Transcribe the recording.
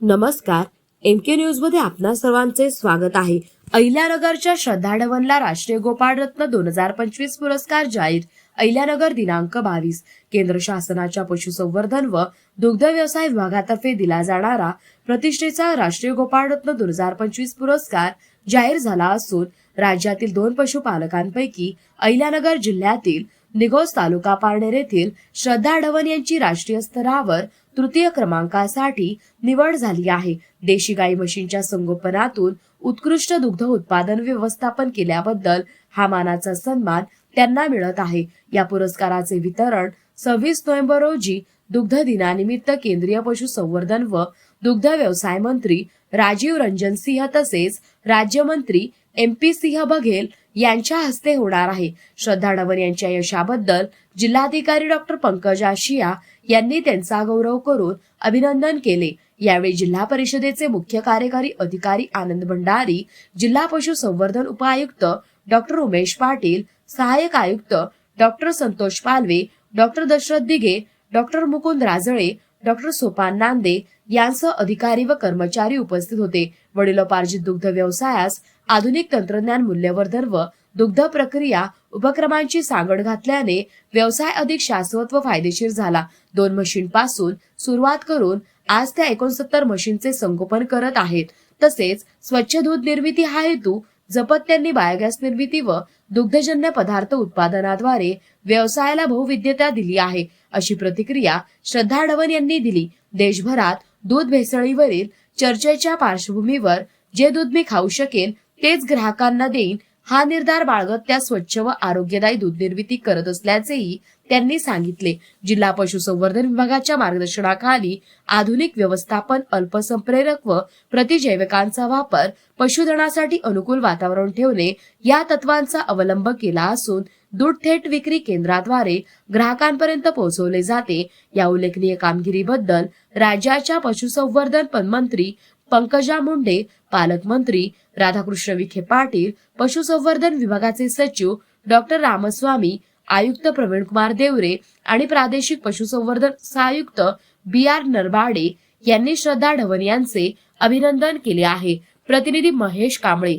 नमस्कार एम के न्यूजमध्ये आपणा सर्वांचे स्वागत आहे. अहिल्यानगरच्या श्रद्धाडवनला राष्ट्रीय गोपाळरत्न दोन हजार पंचवीस पुरस्कार जाहीर. अहिल्यानगर दिनांक बावीस. केंद्र शासनाच्या पशुसंवर्धन व दुग्ध व्यवसाय विभागातर्फे दिला जाणारा प्रतिष्ठेचा राष्ट्रीय गोपाळरत्न दोन हजार पंचवीस पुरस्कार जाहीर झाला असून राज्यातील दोन पशुपालकांपैकी अहिल्यानगर जिल्ह्यातील निघोज तालुका पारनेर येथील श्रद्धा ढवन यांची राष्ट्रीय स्तरावर तृतीय क्रमांकासाठी निवड झाली आहे. देशी गाई म्हशींच्या संगोपनातून उत्कृष्ट दुग्ध उत्पादन व्यवस्थापन केल्याबद्दल हा मानाचा सन्मान त्यांना मिळत आहे. या पुरस्काराचे वितरण सव्वीस नोव्हेंबर रोजी दुग्ध दिनानिमित्त केंद्रीय पशुसंवर्धन व दुग्ध व्यवसाय मंत्री राजीव रंजन सिंह तसेच राज्यमंत्री एम पी सिंह बघेल यांच्या हस्ते होणार आहे. श्रद्धा डवन यांच्या यशाबद्दल जिल्हाधिकारी डॉक्टर पंकज आशिया यांनी त्यांचा गौरव करून अभिनंदन केले. यावेळी जिल्हा परिषदेचे मुख्य कार्यकारी अधिकारी आनंद भंडारी जिल्हा पशुसंवर्धन उपायुक्त डॉक्टर उमेश पाटील सहाय्यक आयुक्त doctor Santosh Palve doctor Dashrath Dighe doctor Mukund Rajale doctor Sopan Nande यांसह अधिकारी व कर्मचारी उपस्थित होते. वडिलोपार्जित दुग्ध व्यवसायास आधुनिक तंत्रज्ञान मूल्यवर्धन व दुग्ध प्रक्रिया उपक्रमांची सांगड घातल्याने व्यवसाय अधिक शाश्वत व फायदेशीर झाला. दोन मशीनपासून सुरुवात करून आज त्या एकोणसत्तर मशीनचे संगोपन करत आहेत. तसेच स्वच्छ दूध निर्मिती हा हेतू जपत त्यांनी बायोगॅस निर्मिती व दुग्धजन्य पदार्थ उत्पादनाद्वारे व्यवसायाला बहुविद्यता दिली आहे अशी प्रतिक्रिया श्रद्धा ढवन यांनी दिली. देशभरात दूध भेसळीवरील चर्चेच्या पार्श्वभूमीवर जे दूध मी खाऊ शकेन तेच ग्राहकांना देईन हा निर्धार बाळगत त्या स्वच्छ व आरोग्यदायी दूध निर्मिती करत असल्याचेही त्यांनी सांगितले. जिल्हा पशुसंवर्धन विभागाच्या मार्गदर्शनाखाली आधुनिक व्यवस्थापन अल्पसंप्रेरक व प्रतिजैविकांचा वापर पशुधनासाठी अनुकूल वातावरण ठेवणे या तत्वांचा अवलंब केला असून दूध थेट विक्री केंद्राद्वारे ग्राहकांपर्यंत पोहोचवले जाते. या उल्लेखनीय कामगिरीबद्दल राज्याच्या पशुसंवर्धन मंत्री पंकजा मुंडे पालकमंत्री राधाकृष्ण विखे पाटील पशुसंवर्धन विभागाचे सचिव डॉक्टर रामस्वामी आयुक्त प्रवीणकुमार देवरे आणि प्रादेशिक पशुसंवर्धन सहायुक्त बी आर नरबाडे यांनी श्रद्धा ढवन यांचे अभिनंदन केले आहे. प्रतिनिधी महेश कांबळे.